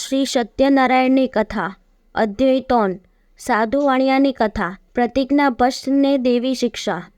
શ્રી સત્યનારાયણની કથા, અદ્વૈતોન સાધુ વાણિયાની કથા, પ્રતિજ્ઞા ભસ્ટને દેવી શિક્ષા.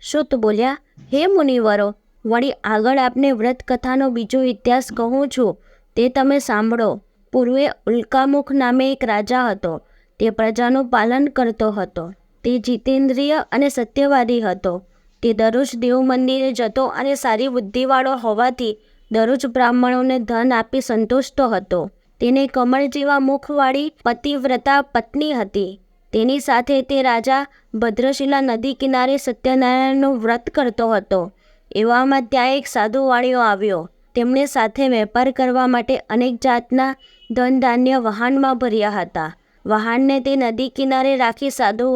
શુત બોલ્યા, હે મુનિવરો, વળી આગળ આપને વ્રત કથાનો બીજો ઇતિહાસ કહું છું, તે તમે સાંભળો. પૂર્વે ઉલ્કામુખ નામે એક રાજા હતો, તે પ્રજાનું પાલન કરતો હતો. તે જીતેન્દ્રિય અને સત્યવાદી હતો. તે દરરોજ દેવ મંદિરે જતો અને સારી બુદ્ધિવાળો હોવાથી દરરોજ બ્રાહ્મણોને ધન આપી સંતોષતો હતો. તેને કમળ જેવા મુખવાળી પતિવ્રતા પત્ની હતી. તેની સાથે તે રાજા ભદ્રશિલા નદી કિનારે સત્યનારાયણનું વ્રત કરતો હતો. એવામાં ત્યાં એક સાધુ આવ્યો. તેમણે સાથે વેપાર કરવા માટે અનેક જાતના ધન ધાન્ય વહાણમાં ભર્યા હતા. વહાણને તે નદી કિનારે રાખી સાધુ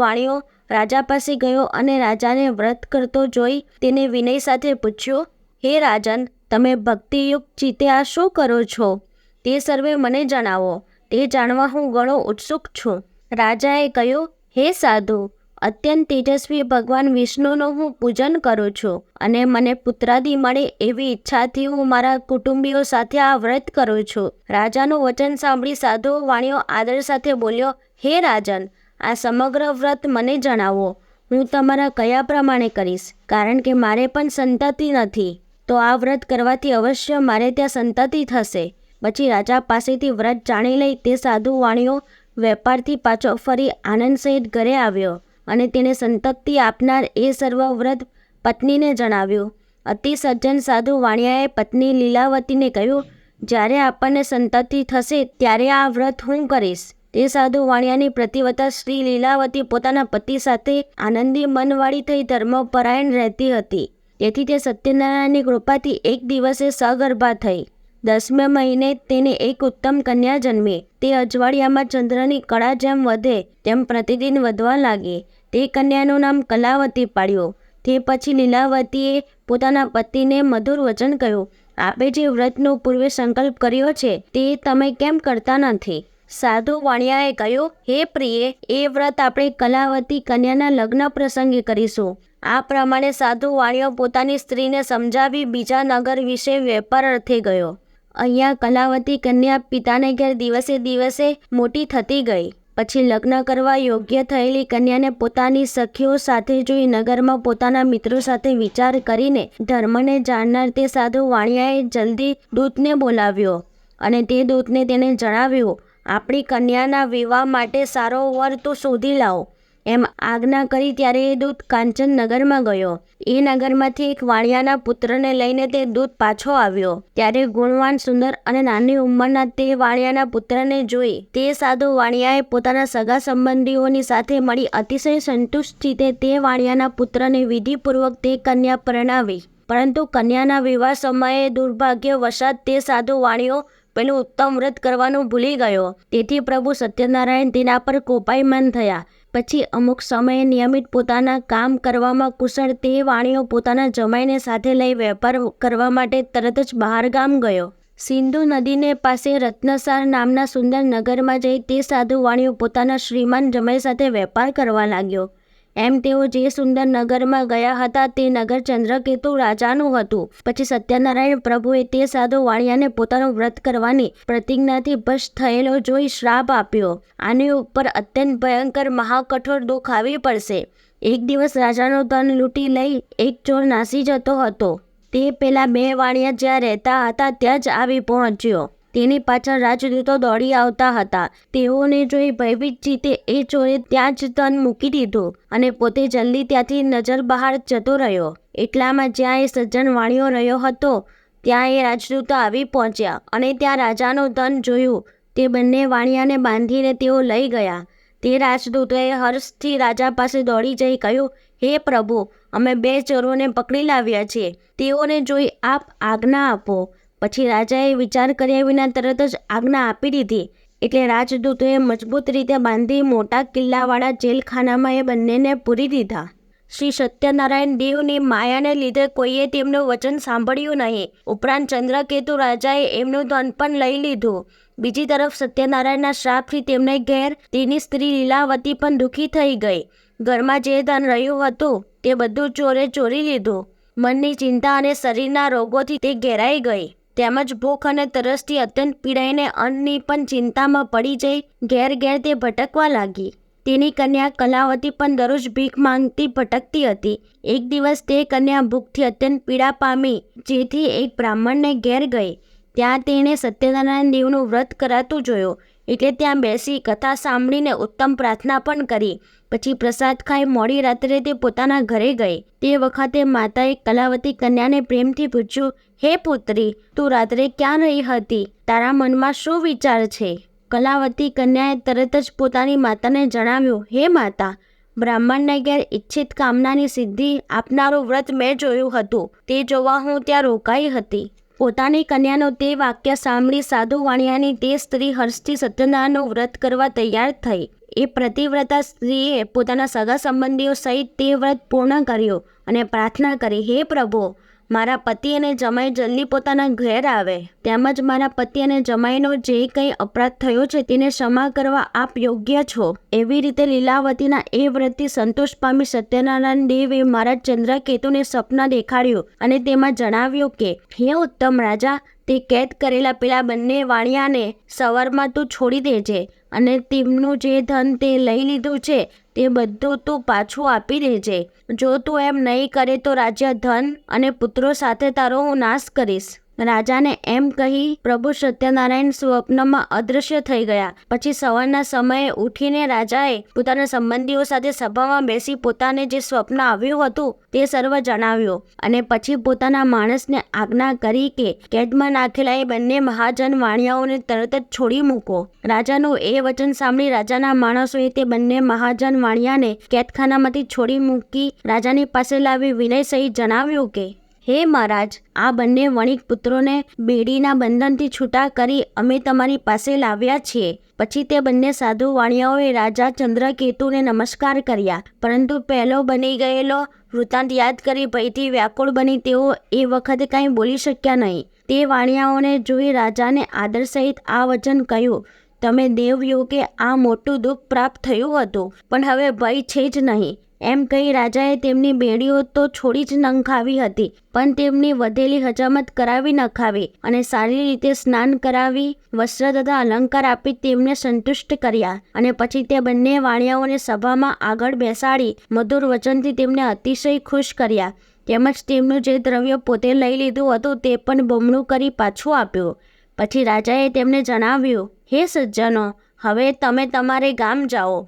રાજા પાસે ગયો અને રાજાને વ્રત કરતો જોઈ તેને વિનય સાથે પૂછ્યું, હે રાજન, તમે ભક્તિયુક્ત ચિત્તે આ શું કરો છો? તે સર્વે મને જણાવો. તે જાણવા હું ઘણો ઉત્સુક છું. રાજાએ કહ્યું, હે સાધુ, અત્યંત તેજસ્વી ભગવાન વિષ્ણુનું હું પૂજન કરું છું અને મને પુત્રાદી મળે એવી ઈચ્છાથી હું મારા કુટુંબીઓ સાથે આ વ્રત કરું છું. રાજાનું વચન સાંભળી સાધુ વાણીઓ આદર સાથે બોલ્યો, હે રાજન, આ સમગ્ર વ્રત મને જણાવો. હું તમારા કયા પ્રમાણે કરીશ? કારણ કે મારે પણ સંતતિ નથી. તો આ વ્રત કરવાથી અવશ્ય મારે ત્યાં સંતતિ થશે. પછી રાજા પાસેથી વ્રત જાણી લઈ તે સાધુ વાણીઓ વેપારથી પાછો ફરી આનંદ સહિત ઘરે આવ્યો અને તેને સંતપ્તિ આપનાર એ સર્વ વ્રત પત્નીને જણાવ્યું. અતિ સજ્જન સાધુ વાણિયાએ પત્ની લીલાવતીને કહ્યું, જ્યારે આપણને સંતતિ થશે ત્યારે આ વ્રત હું કરીશ. તે સાધુ વાણિયાની પ્રતિવતા શ્રી લીલાવતી પોતાના પતિ સાથે આનંદી મનવાળી થઈ ધર્મપરાયણ રહેતી હતી. તેથી તે સત્યનારાયણની કૃપાથી એક દિવસે સગર્ભા થઈ. દસમે મહિને તેને એક ઉત્તમ કન્યા જન્મી. તે અજવાળિયામાં ચંદ્રની કળા જેમ વધે, તેમ પ્રતિદિન વધવા લાગી. તે કન્યાનું નામ કલાવતી પાડ્યું. તે પછી લીલાવતીએ પોતાના પતિને મધુર વચન કહ્યું, આપે જે વ્રતનો પૂર્વે સંકલ્પ કર્યો છે, તે તમે કેમ કરતા નથી? સાધુ વાણિયાએ કહ્યું, હે પ્રિય, એ વ્રત આપણે કલાવતી કન્યાના લગ્ન પ્રસંગે કરીશું. આ પ્રમાણે સાધુ વાણિયો પોતાની સ્ત્રીને સમજાવી બીજા નગર વિશે વેપાર અર્થે ગયો. અહીંયા કલાવતી કન્યા પિતાને ઘેર દિવસે દિવસે મોટી થતી ગઈ. પછી લગ્ન કરવા યોગ્ય થયેલી કન્યાને પોતાની સખીઓ સાથે જોઈ નગરમાં પોતાના મિત્રો સાથે વિચાર કરીને ધર્મને જાણનાર તે સાધુ વાણિયાએ જલ્દી દૂતને બોલાવ્યો અને તે દૂતને તેને જણાવ્યું, આપણી કન્યાના વિવાહ માટે સારો વર તો શોધી લાવો. એમ આજ્ઞા કરી ત્યારે એ દૂત કાંચન નગરમાં ગયો. એ નગરમાંથી એક વાણિયાના પુત્રને લઈને તે દૂત પાછો આવ્યો. ત્યારે ગુણવાન, સુંદર અને નાની ઉંમરના તે વાણિયાના પુત્રને જોઈ તે સાધુ વાણિયાએ પોતાના સગા સંબંધીઓની સાથે મળી અતિશય સંતુષ્ટ રીતે તે વાણિયાના પુત્રને વિધિપૂર્વક તે કન્યા પરણાવી. પરંતુ કન્યાના વિવાહ સમયે દુર્ભાગ્યવશાત તે સાધુ વાણીઓ પેલું ઉત્તમ વ્રત કરવાનું ભૂલી ગયો. તેથી પ્રભુ સત્યનારાયણ તેના પર કોપાયમાન થયા. પછી અમુક સમયે નિયમિત પોતાના કામ કરવામાં કુશળ તે વાણીઓ પોતાના જમાઈને સાથે લઈ વેપાર કરવા માટે તરત જ બહાર ગામ ગયો. સિંધુ નદીને પાસે રત્નસાર નામના સુંદર નગરમાં જઈ તે સાધુ વાણીઓ પોતાના શ્રીમાન જમાઈ સાથે વેપાર કરવા લાગ્યો. એમ તેઓ જે સુંદર નગરમાં ગયા હતા તે નગર ચંદ્રકેતુ રાજાનું હતું. પછી સત્યનારાયણ પ્રભુએ તે સાધુ વાણિયાને પોતાનું વ્રત કરવાની પ્રતિજ્ઞાથી ભશ થયેલો જોઈ શ્રાપ આપ્યો. આની ઉપર અત્યંત ભયંકર મહાકઠોર દુઃખ આવી પડશે. એક દિવસ રાજાનો ધન લૂંટી લઈ એક ચોર નાસી જતો હતો. તે પેલા બે વાણિયા જ્યાં રહેતા હતા ત્યાં જ આવી પહોંચ્યો. તેની પાછળ રાજદૂતો દોડી આવતા હતા. તેઓને જોઈ ભયભીત જીતે એ ચોરે ત્યાં જ તન મૂકી દીધું અને પોતે જલ્દી ત્યાંથી નજર બહાર જતો રહ્યો. એટલામાં જ્યાં એ સજ્જન વાણિયો રહ્યો હતો, ત્યાં એ રાજદૂતો આવી પહોંચ્યા અને ત્યાં રાજાનું ધન જોયું. તે બંને વાણિયાને બાંધીને તેઓ લઈ ગયા. તે રાજદૂતોએ હર્ષથી રાજા પાસે દોડી જઈ કહ્યું, હે પ્રભુ, અમે બે ચોરોને પકડી લાવ્યા છીએ. તેઓને જોઈ આપ આજ્ઞા આપો. પછી રાજાએ વિચાર કર્યા વિના તરત જ આજ્ઞા આપી દીધી. એટલે રાજદૂતોએ મજબૂત રીતે બાંધી મોટા કિલ્લાવાળા જેલખાનામાં એ બંનેને પૂરી દીધા. શ્રી સત્યનારાયણ દેવની માયાને લીધે કોઈએ તેમનું વચન સાંભળ્યું નહીં. ઉપરાંત ચંદ્રકેતુ રાજાએ એમનું ધન પણ લઈ લીધું. બીજી તરફ સત્યનારાયણના શ્રાપથી તેમને ઘેર તેની સ્ત્રી લીલાવતી પણ દુઃખી થઈ ગઈ. ઘરમાં જે ધન રહ્યું હતું તે બધું ચોરે ચોરી લીધું. મનની ચિંતા અને શરીરના રોગોથી તે ઘેરાઈ ગઈ. તેમજ ભૂખ અને તરસથી અત્યંત પીડાઈને અન્નની પણ ચિંતામાં પડી જઈ ઘેર ઘેર તે ભટકવા લાગી. તેની કન્યા કલાવતી પણ દરરોજ ભીખ માંગતી ભટકતી હતી. એક દિવસ તે કન્યા ભૂખથી અત્યંત પીડા પામી, જેથી એક બ્રાહ્મણને ઘેર ગઈ. ત્યાં તેણે સત્યનારાયણ દેવનું વ્રત કરાતું જોયું. એટલે ત્યાં બેસી કથા સાંભળીને ઉત્તમ પ્રાર્થના પણ કરી. પછી પ્રસાદ ખાઈ મોડી રાત્રે તે પોતાના ઘરે ગઈ. તે વખતે માતાએ કલાવતી કન્યાને પ્રેમથી પૂછ્યું, હે પુત્રી, તું રાત્રે ક્યાં રહી હતી? તારા મનમાં શું વિચાર છે? કલાવતી કન્યાએ તરત જ પોતાની માતાને જણાવ્યું, હે માતા, બ્રાહ્મણને ઘેર ઈચ્છિત કામનાની સિદ્ધિ આપનારું વ્રત મેં જોયું હતું. તે જોવા હું ત્યાં રોકાઈ હતી. પોતાની કન્યાનો તે વાક્ય સાંભળી સાધુ વાણિયાની તે સ્ત્રી હર્ષથી સત્યનારાયણનું વ્રત કરવા તૈયાર થઈ. એ પ્રતિવ્રતા સ્ત્રીએ પોતાના સગા સંબંધીઓ સહિત તે વ્રત પૂર્ણ કર્યો અને પ્રાર્થના કરી, હે પ્રભુ મારા પતિ અને જમાઈ જલ્દી પોતાના ઘેર આવે. તેમજ મારા પતિ અને જમાઈનો જે કંઈ અપરાધ થયો છે તેને ક્ષમા કરવા આપ યોગ્ય છો. એવી રીતે લીલાવતીના એ વ્રતથી સંતોષ પામી સત્યનારાયણ દેવે મારા ચંદ્રકેતુને સપના દેખાડ્યું અને તેમાં જણાવ્યું કે, હે ઉત્તમ રાજા તે કેદ કરેલા પેલા બંને વાણિયાને સવારમાં તું છોડી દેજે અને તેમનું જે ધન તે લઈ લીધું છે તે બધું તું પાછું આપી દેજે. જો તું એમ નહીં કરે તો રાજ્ય ધન અને પુત્રો સાથે તારો હું નાશ કરીશ. રાજાને એમ કહી પ્રભુ સત્યનારાયણ સ્વપ્નમાં અદૃશ્ય થઈ ગયા. પછી સવારના સમયે ઉઠીને રાજાએ પોતાના સંબંધીઓ સાથે સભામાં બેસી પોતાને જે સ્વપ્ન આવ્યું હતું તે સર્વ જણાવ્યું અને પછી પોતાના માણસને આજ્ઞા કરી કે કેદમાં નાખેલા એ બંને મહાજન વાણિયાઓને તરત જ છોડી મૂકો. રાજાનું એ વચન સાંભળી રાજાના માણસોએ તે બંને મહાજન વાણિયાને કેદખાનામાંથી છોડી મૂકી રાજાની પાસે લાવી વિનય સહિત જણાવ્યું કે હે મહારાજ, આ બંને વણિક પુત્રોને બેડીના બંધનથી છૂટા કરી અમે તમારી પાસે લાવ્યા છીએ. પછી તે બંને સાધુ વાણિયાઓએ રાજા ચંદ્રકેતુને નમસ્કાર કર્યા. પરંતુ પહેલો બની ગયેલો વૃત્તાંત યાદ કરી ભયથી વ્યાકુળ બની તેઓ એ વખતે કાંઈ બોલી શક્યા નહીં. તે વાણિયાઓને જોઈ રાજાને આદર સહિત આ વચન કહ્યું, તમે દેવયોગે આ મોટું દુઃખ પ્રાપ્ત થયું હતું, પણ હવે ભય છે જ નહીં. એમ કહી રાજાએ તેમની બેડીઓ તો છોડી જ નંખાવી હતી, પણ તેમની વધેલી હજામત કરાવી નખાવી અને સારી રીતે સ્નાન કરાવી વસ્ત્ર તથા અલંકાર આપી તેમને સંતુષ્ટ કર્યા અને પછી તે બંને વાણિયાઓને સભામાં આગળ બેસાડી મધુર વચનથી તેમને અતિશય ખુશ કર્યા. તેમજ તેમનું જે દ્રવ્ય પોતે લઈ લીધું હતું તે પણ બમણું કરી પાછું આપ્યું. પછી રાજાએ તેમને જણાવ્યું, હે સજ્જનો, હવે તમે તમારે ગામ જાઓ.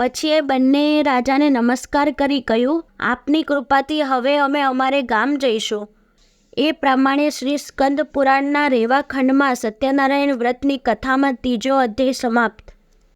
પછી એ બંને રાજાને નમસ્કાર કરી કહ્યું, આપની કૃપાથી હવે અમે અમારે ગામ જઈશું. એ પ્રમાણે શ્રી સ્કંદ પુરાણના રેવાખંડમાં સત્યનારાયણ વ્રતની કથામાં ત્રીજો અધ્યાય સમાપ્ત